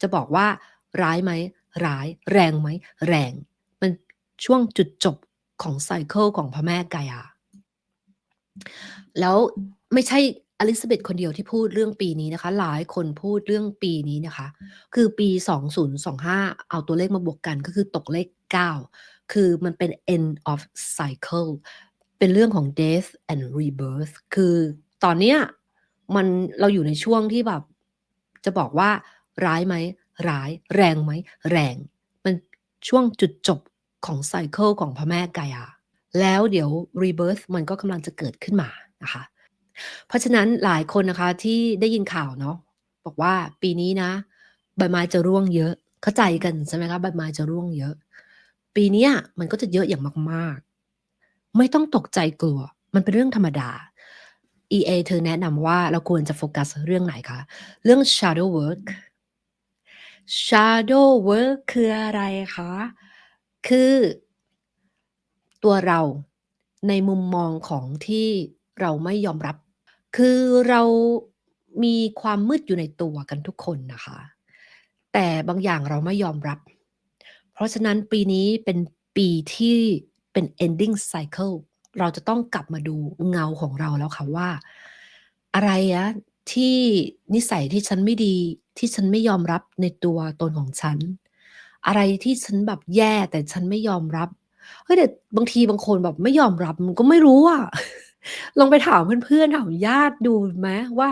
จะบอกว่าร้ายไหมร้าย แรงไหมแรง มันช่วงจุดจบของไซเคิลของพระแม่กายา แล้วไม่ใช่อลิซาเบธคนเดียวที่พูดเรื่องปีนี้นะคะ หลายคนพูดเรื่องปีนี้นะคะ คือปี 2025 เอาตัวเลขมาบวกกันก็คือตกเลข 9 คือมันเป็น end of cycle เป็นเรื่องของ death and rebirth คือตอนเนี้ยมันเราอยู่ในช่วงที่แบบ จะบอกว่า ร้ายไหมร้าย แรงไหมแรง มันช่วงจุดจบของไซเคิลของพระแม่กายา แล้วเดี๋ยว rebirth มันก็กำลังจะเกิดขึ้นมานะคะ เพราะฉะนั้นหลายคนนะคะที่ได้ยินข่าวเนาะบอกว่าปีนี้นะใบไม้จะร่วงเยอะ เข้าใจกันใช่ไหมคะใบไม้จะร่วงเยอะ ปีนี้มันก็จะเยอะอย่างมากๆ ไม่ต้องตกใจกลัว มันเป็นเรื่องธรรมดา EA เธอแนะนำว่าเราควรจะโฟกัสเรื่องไหนคะ เรื่อง shadow work shadow work คืออะไรคะ คือตัวเราในมุมมองของที่เราไม่ยอมรับ คือเรามีความมืดอยู่ในตัวกันทุกคนนะคะ แต่บางอย่างเราไม่ยอมรับ เพราะฉะนั้นปีนี้เป็นปีที่เป็น ending cycle เราจะต้องกลับมาดูเงาของเราแล้วค่ะว่า อะไรอะที่นิสัยที่ฉันไม่ดี ที่ฉันไม่ยอมรับในตัวตนของฉัน อะไรที่ฉันแบบแย่แต่ฉันไม่ยอมรับเฮ้ยแต่บางทีบางคนแบบไม่ยอมรับมันก็ไม่รู้อะลองไปถามเพื่อนๆถามญาติดูไหมว่า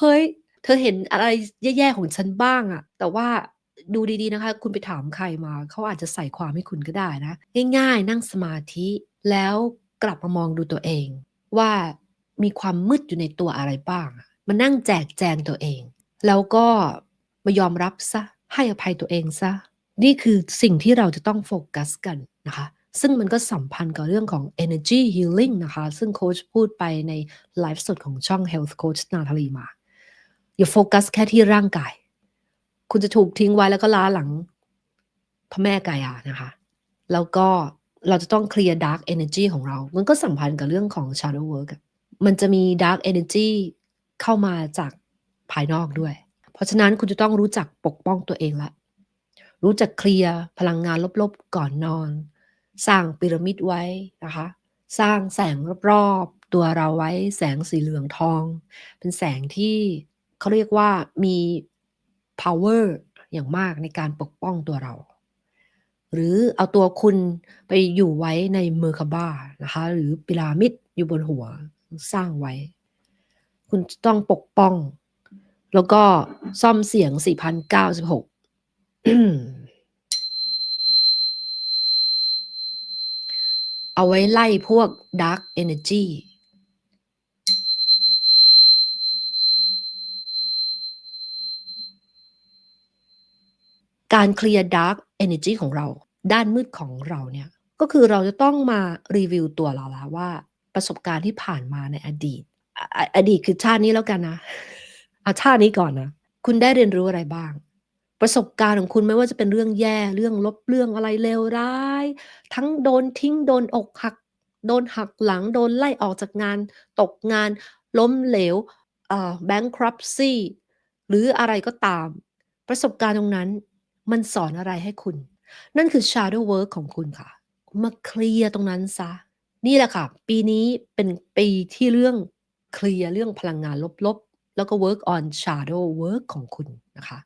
เฮ้ย เธอเห็นอะไรแย่ๆของฉันบ้างอะแต่ว่าดูดีๆนะคะ คุณไปถามใครมา เขาอาจจะใส่ความให้คุณก็ได้นะ ง่ายๆ นั่งสมาธิแล้วกลับมามองดูตัวเอง ว่ามีความมืดอยู่ในตัวอะไรบ้าง มานั่งแจกแจงตัวเอง แล้วก็ มายอมรับซะ ให้อภัยตัวเองซะ นี่คือสิ่งที่เราจะต้องโฟกัสกันนะคะ ซึ่งมันก็สัมพันธ์กับเรื่องของ energy healing นะคะ ซึ่งโค้ชพูดไปในไลฟ์สดของช่อง health coach นาทลีมา อย่าโฟกัสแค่ที่ร่างกาย คุณจะถูกทิ้งไว้แล้วก็ล้าหลังพระแม่กายานะคะ แล้วก็เราจะต้องเคลียร์ dark energy ของเรา มันก็สัมพันธ์กับเรื่องของ shadow work มันจะมี dark energy เข้ามาจากภายนอกด้วย เพราะฉะนั้นคุณจะต้องรู้จักปกป้องตัวเองละ รู้จักเคลียร์พลังงานลบๆก่อนนอน สร้างพีระมิดไว้นะคะ สร้างแสงรอบๆตัวเราไว้แสงสีเหลืองทอง เป็นแสงที่เขาเรียกว่ามี power อย่างมากในการปกป้องตัวเรา หรือเอาตัวคุณไปอยู่ไว้ในเมอร์คาบานะคะ หรือพีระมิดอยู่บนหัวสร้างไว้ คุณต้องปกป้อง แล้วก็ซ่อมเสียง 4,096 เอาไว้ไล่พวก dark energy การเคลียร์ dark energy ของเรา ด้านมืดของเราเนี่ย ก็คือเราจะต้องมารีวิวตัวเราแล้วว่า ประสบการณ์ที่ผ่านมาในอดีตอออดีตคือชาตินี้แล้วกันนะ เอาชาตินี้ก่อนนะ คุณได้เรียนรู้อะไรบ้าง ประสบการณ์ของคุณไม่ว่าจะเป็นเรื่องแย่เรื่องลบเรื่องอะไรเลวร้าย ทั้งโดนทิ้งโดนอกหัก โดนหักหลังโดนไล่ออกจากงาน ตกงาน ล้มเหลวเอ่อ bankruptcy หรืออะไรก็ตาม ประสบการณ์ตรงนั้น มันสอนอะไรให้คุณ นั่นคือ shadow work ของคุณค่ะ มาเคลียร์ตรงนั้นซะ นี่แหละค่ะ ปีนี้เป็นปีที่เรื่องเคลียร์เรื่องพลังงานลบ แล้วก็ work on shadow work ของคุณนะคะ